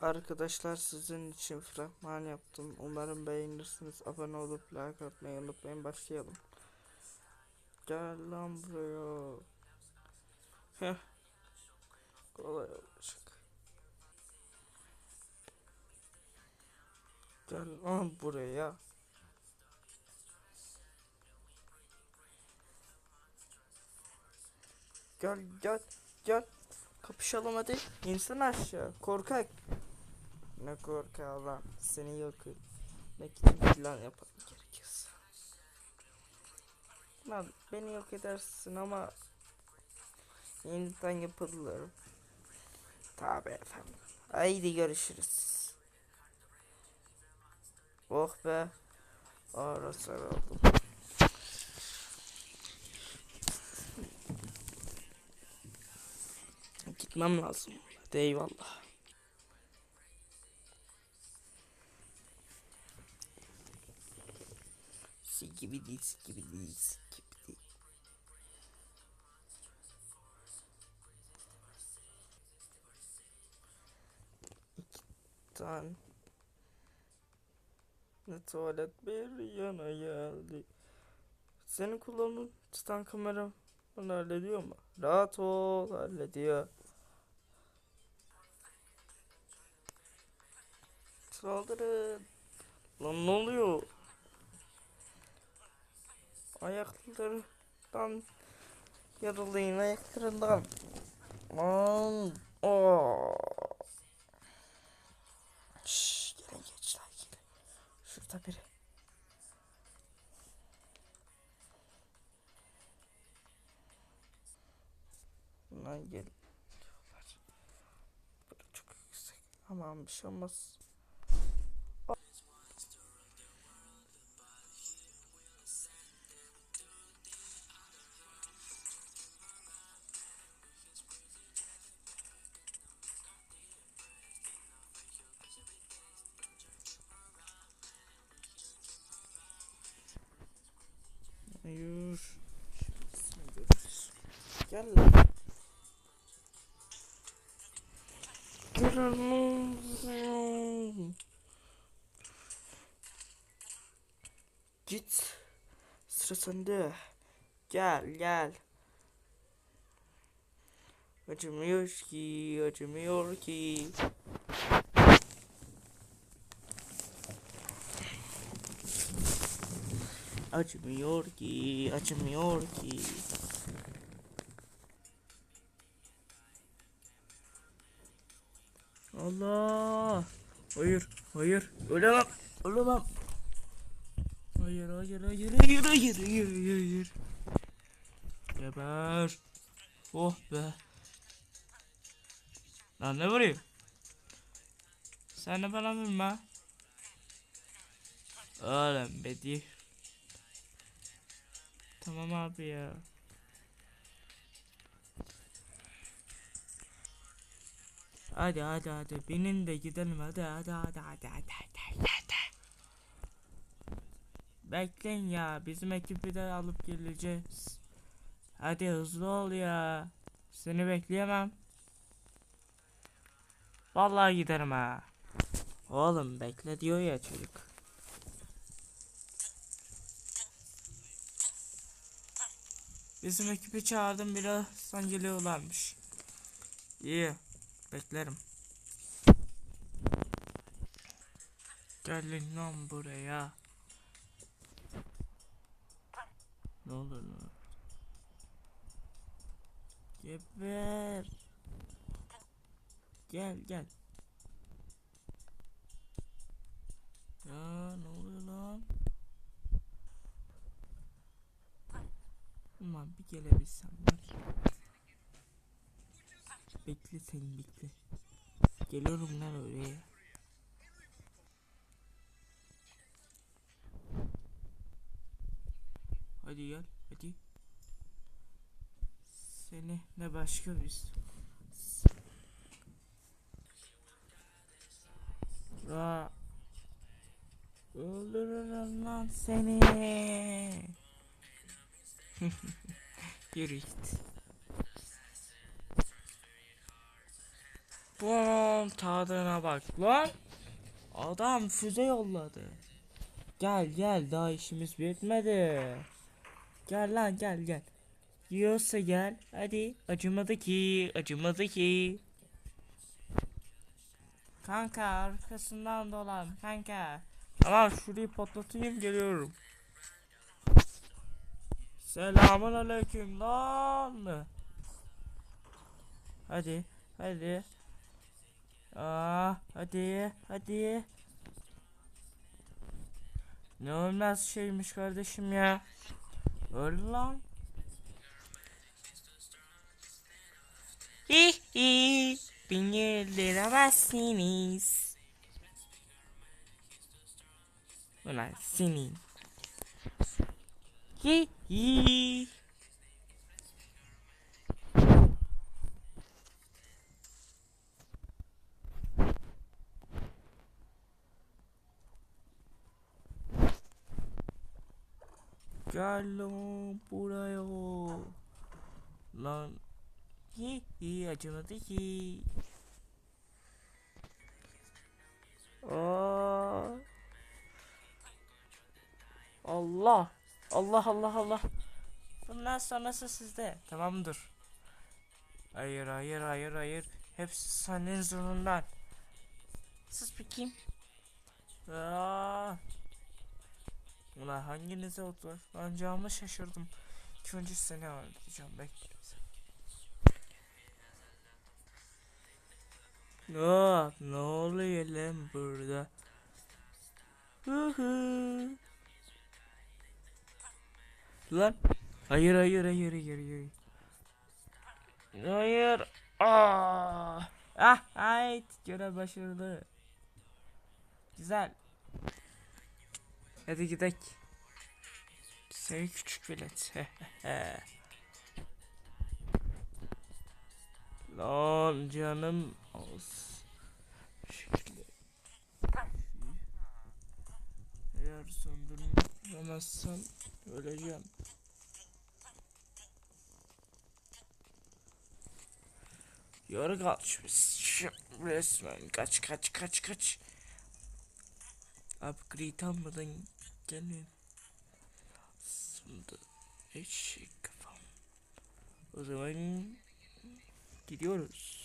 Arkadaşlar sizin için fragman yaptım. Umarım beğenirsiniz. Abone olup like atmayı unutmayın. Başlayalım. Gel lan buraya. Kolay olacak. Gel lan buraya. Gel gel gel. Kapışalım hadi. İnsan aşağı. Korkak. Ne korkağı lan. Seni yok Ne plan yapalım gerekirse. Lan beni yok edersin ama yeniden yapılır. Tabi efendim. Haydi görüşürüz. Oh be. Ara sarıldım. Gitmem lazım. Hadi eyvallah. Sikibidi sikibidi sikibidi. İki tane. Ne tuvalet bir yana geldi. Senin kullandığın titan kamera bunu hallediyor mu? Rahat ol hallediyor. Saldırın. Lan ne oluyor? Ayaklarından yarılayın ayaklarından. Lan. Oo. Şşş, gelin gençler gelin. Şurada biri. Bundan gel. diyorlar. Böyle çok yüksek. Aman bir şey olmaz. Hayır. Gel lan. Lan. Git. Sıra sende. Gel gel. Acımıyor ki, acımıyor ki. Acımıyor ki, acımıyor ki. Allah! Hayır, hayır, ölemem, ölemem. Hayır, hayır, hayır, hayır, hayır, hayır, hayır, hayır. Geber. Oh be. Lan ne vuruyor? Sen de bana vurma. Oğlum Bedi. Tamam abi ya. Hadi hadi hadi binin de gidelim hadi hadi hadi hadi hadi hadi hadi. Bekleyin ya bizim ekibi de alıp geleceğiz. Hadi hızlı ol ya. Seni bekleyemem. Vallahi giderim ha. Oğlum bekle diyor ya çocuk. Bizim ekibi çağırdım birazdan geliyorlarmış. İyi. Beklerim. Gelin lan buraya. Ne olur lan. Geber. Gel gel. Ya ne oluyor lan? Ulan bir gelebilsem var. Bekle sen bekle. Geliyorum lan oraya. Hadi gel hadi. Seni ne başka biz. Ra Öldürürüm lan seni. Yürü git. Bom tadına bak lan. Adam füze yolladı. Gel gel daha işimiz bitmedi. Gel lan gel gel. Yiyorsa gel. Hadi acımadı ki acımadı ki. Kanka arkasından dolan kanka. Tamam şurayı patlatayım geliyorum. Selamun aleyküm lan. Hadi hadi. Aa hadi hadi. Ne olmaz şeymiş kardeşim ya. Öl lan. Hi hi. Beni öldüremezsiniz. Ulan senin. Hi hi. Gel lan buraya. Lan. Hi acımadı ki. Allah. Allah Allah Allah. Bundan sonrası sizde. Tamamdır. Hayır hayır hayır hayır. Hepsi senin zorundan. Sus bakayım. Aa. Ulan hanginize odaklanacağımı şaşırdım. İlk önce seni öldüreceğim bekle. Ne, ne Lan. Hayır hayır hayır hayır hayır. Hayır. Aa. Ah, ait görev başarılı. Güzel. Hadi gidelim. Seni küçük velet. Lan canım. Bir şekilde. Eğer söndürmemezsem öleceğim. Yarı kaçmış. Resmen kaç kaç kaç kaç. Upgrade almadan gelin. Aslında şey kafam. O zaman gidiyoruz.